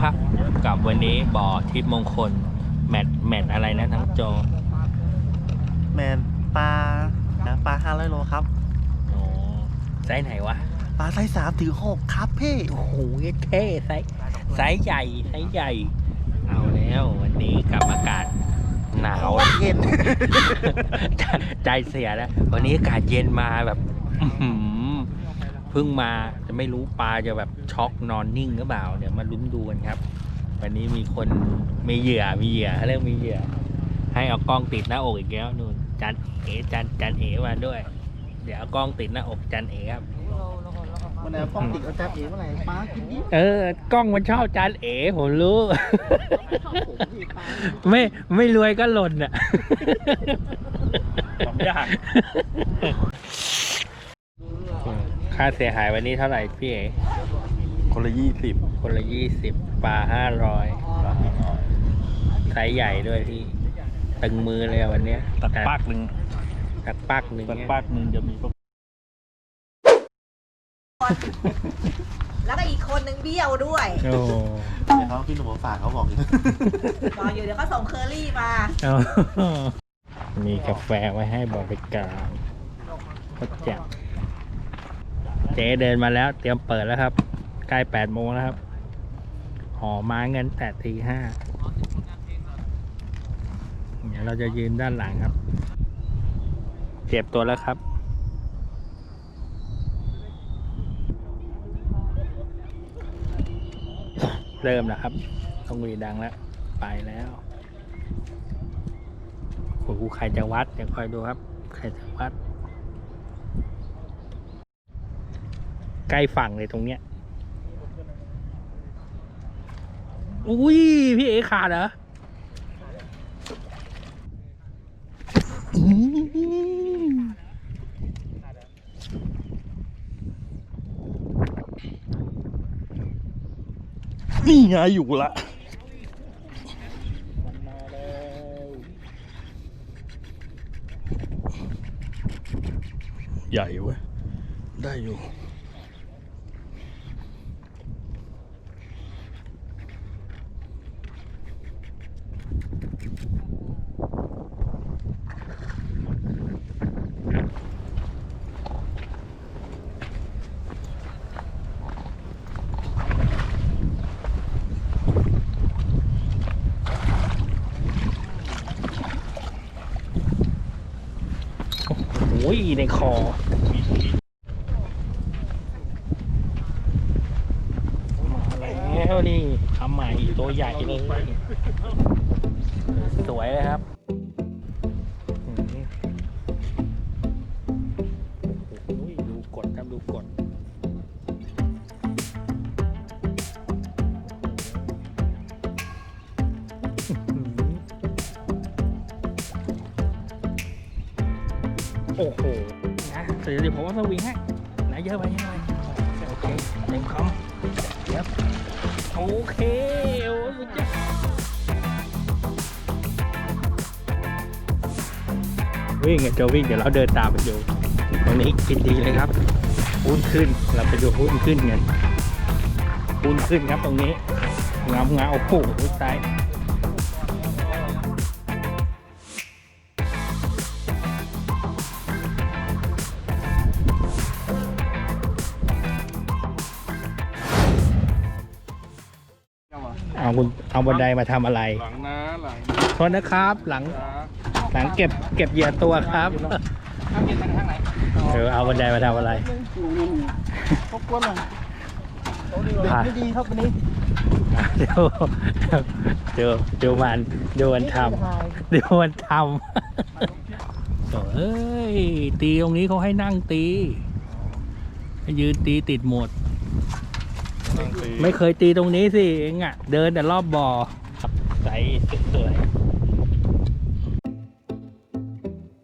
บ่อทิพย์มงคล แมตช์แมตช์อะไรนะทั้งโจแมนปลานะปลาห้าร้อยโลครับโอ้ไซส์ไหนวะ ปลาไซส์สามถึงหกครับพี่โอ้โหเท่ไซส์ไซส์ใหญ่ไซส์ใหญ่ เอาแล้ววันนี้กับอากาศหนาวเย็น ใจใจเสียแล้ววันนี้อากาศเย็นมาแบบ อื้อหือ เพิ่งมาจะไม่รู้ปลาจะแบบช็อกนอนนิ่งหรือเปล่าเดี๋ยวมาลุ้นดูกันครับ วันนี้มีคนมีเหยื่อมีเหยื่อเขาเรียกมีเหยื่อ ให้เอากล้องติดหน้าอกอีกแล้วนู่นจันเอจันจันเอมาด้วย เดี๋ยวเอากล้องติดหน้าอกจันเอครับวันไหนป้องติดเอาจับเองเมื่อไหร่ปลากินดิเออกล้องมันชอบจานเอ๋ผมรู้ผมดิปลาไม่ไม่รวยก็หล่นอะสองอย่าง ค่าเสียหายวันนี้เท่าไหร่พี่เอ๋คนละยี่สิบคนละยี่สิบปลาห้าร้อยไซส์ใหญ่ด้วยพี่ ตึงมือเลยอะวันเนี้ยตัดปากหนึ่งตักปักหนึ่งตัดเนี่ยปากหนึ่งจะมีปลาแล้วก็อีกคนนึงเบี้ยวด้วยโอ้เดี๋ยวเขาพี่หนุ่มมาฝากเขาบอกอยู่รออยู่เดี๋ยวเขาส่งเคอรี่มา เอามีกาแฟไว้ให้บริการก็จะ เจ๊เดินมาแล้ว เตรียมเปิดแล้วครับ ใกล้แปดโมงแล้วครับ หอม้าเงินแต่ตีห้าเดี๋ยวเราจะยืนด้านหลังครับ เก็บตัวแล้วครับ เริ่มแล้วครับต้องมีดังแล้ว ไปแล้วโอ้โหใครจะวัด เดี๋ยวคอยดูครับ ใครจะวัด ใกล้ฝั่งเลยตรงเนี้ยอุ้ยพี่เอขาดเหรอนี่ไงอยู่ละใหญ่เว้ยได้อยู่ ยในคอมาแล้วนี่ทำใหม่ตัวใหญ่เลยสวยเลยครับอืมโอ้ยดูกดครับดูกด โอ้โหนะเดี๋ยวผมว่าสวิงให้นะเยอะไปเยอะไปโอเคเต็มคำเดี๋ยวโอเคโอ้สุดยอดวิ่งอะจะวิ่งเดี๋ยวเราเดินตามไปดูตรงนี้กินดีเลยครับหุ้นขึ้นเราไปดูหุ้นขึ้นกันหุ้นขึ้นครับตรงนี้งาเงาโอ้โหซ้าย เอาคุณเอาบันไดมาทำอะไร หลังนะหลังโทษนะครับ หลังหลังเก็บเก็บเหยื่อตัวครับเออเอาบันไดมาทำอะไร รบกวนหน่อยเด็กผ่านไม่ดีครับวันนี้เดี๋ยวเดี๋ยวเดี๋ยวมันเดี๋ยวมันทำเดี๋ยวมันทำโถ่เอ้ยตีตรงนี้เขาให้นั่งตีให้ยืนตีติดหมด ไม่เคยตีตรงนี้สิเองอะ เดินแต่รอบบ่อครับใสสวยๆ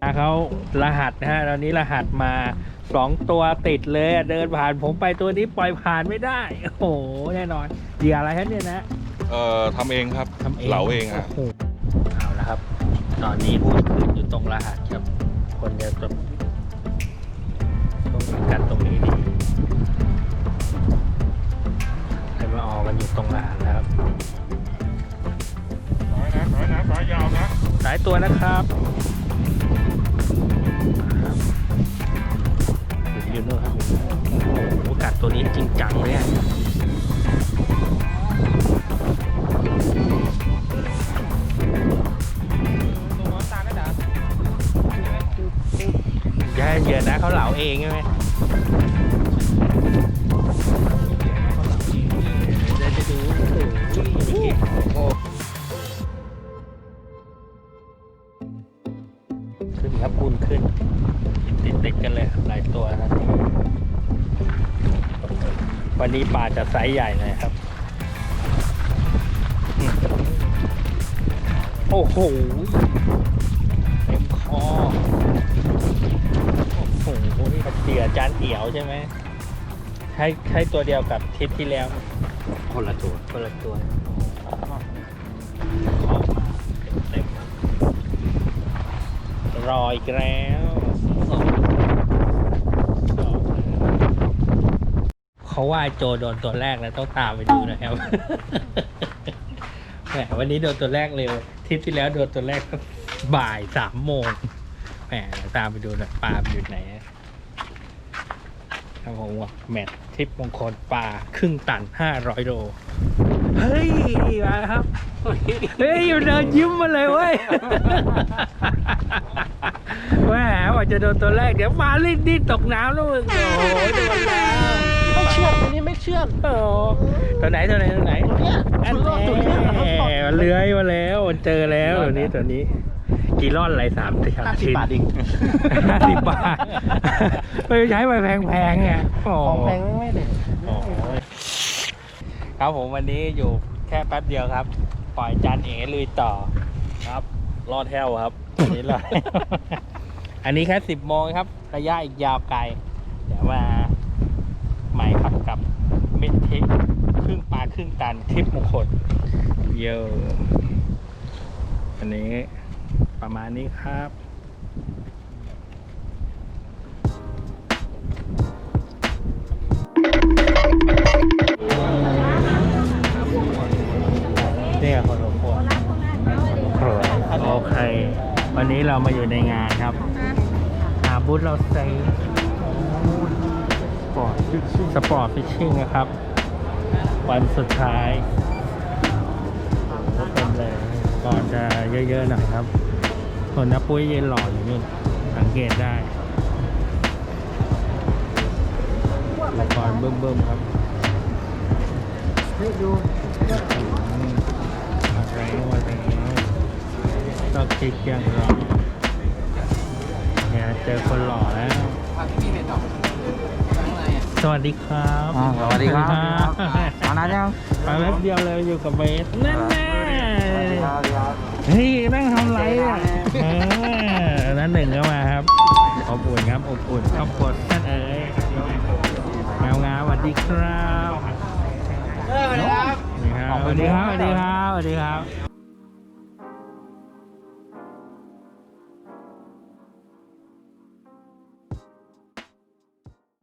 นะเขารหัสนะฮะตอนนี้รหัสมาสองตัวติดเลยอะเดินผ่านผมไปตัวนี้ปล่อยผ่านไม่ได้ โอ้โห แน่นอนเหยื่ออะไรฮะเนี่ยนะ เอ่อทำเองครับทำเองเหลาเองฮะโโหเอาละครับ ตอนนี้พูดขึ้นอยู่ตรงรหัสครับ คนจะต้องต้องมีกันตรงนี้ดี มาออกกันอยู่ตรงรหัสนะครับสายตัวนะครับอยู่นู่นครับโอ้โหกัดตัวนี้จริงจังเลยอะอย่าให้เหยื่อนะเขาเหลาเองใช่ไหม ขึ้นครับคุณขึ้น ติดติดกันเลยหลายตัวนะวันนี้ปลาจะไซส์ใหญ่หน่อยครับ โอ้โหเต็มคอ โอ้โหนี่เสียจานเอี่ยวใช่ไหมใช้ใช้ตัวเดียวกับทริปที่แล้ว คนละตัวคนละตัว รออีกแล้วเขาว่าโจโดนตัวแรกแล้วต้องตามไปดูนะครับแหมวันนี้โดนตัวแรกเร็วทริปที่แล้วโดนตัวแรกบ่ายสามโมงแหมตามไปดูหนะปลาอยู่ไหนครับผมว่าแมททริปมงคลปลาครึ่งตันห้าร้อยโลเฮ้ยมาครับ เฮ้ยอยู่เดินยิ้มมาเลยเว้ย แหมว่าจะโดนตัวแรกเดี๋ยวมาลิ้นดิ้นตกน้ำแล้วมึงโอ้โหโดนแล้วไม่เชื่อมตัวนี้ไม่เชื่อมโอ้โหตัวไหนตัวไหนตัวไหนตัวเนี้ยอันตัวนี้เนี้ยตัวเนี้ยมันเลื้อยมาแล้วมันเจอแล้วตัวนี้ตัวนี้กี่ร่อนอะไรสามสิบห้าสิบบาทเองห้าสิบบาทไปใช้ไปแพงๆไงโอ้ของแพงไม่ได้โอ้ยครับผมวันนี้อยู่แค่แป๊บเดียวครับ ปล่อยจานเอ๋ลุยต่อครับ รอดแถวครับอันนี้รอด อันนี้แค่สิบโมงครับ ระยะอีกยาวไกล เดี๋ยวมาใหม่ครับกับเมิดทิปครึ่งปลาครึ่งตันทริปมงคลเยอะอันนี้ประมาณนี้ครับนี่ค่ะคน วันนี้เรามาอยู่ในงานครับหาบูธเราใส่สปอร์ตสปอร์ตฟิชชิ่งนะครับ วันสุดท้ายก็เป็นเลยก่อนจะเยอะๆหน่อยครับส่วนน้าปุ้ยยืนหล่ออยู่นู่นสังเกตได้ละครเบิ่มๆครับอืมมาแล้วมาแล้ว ต้องคิดยังรอเนี่ยเจอคนหล่อแล้ว สวัสดีครับอ๋อสวัสดีครับสวัสดีมานานยังมาแป๊บเดียวเลยอยู่กับเบสนั่นแน่เฮ้ยนั่งทำไรอะเออนั่นหนึ่งก็มาครับอบอุ่นครับอบอุ่นครอบครัวท่านเอ๋ยงามงามๆสวัสดีครับสวัสดีครับสวัสดีครับสวัสดีครับสวัสดีครับ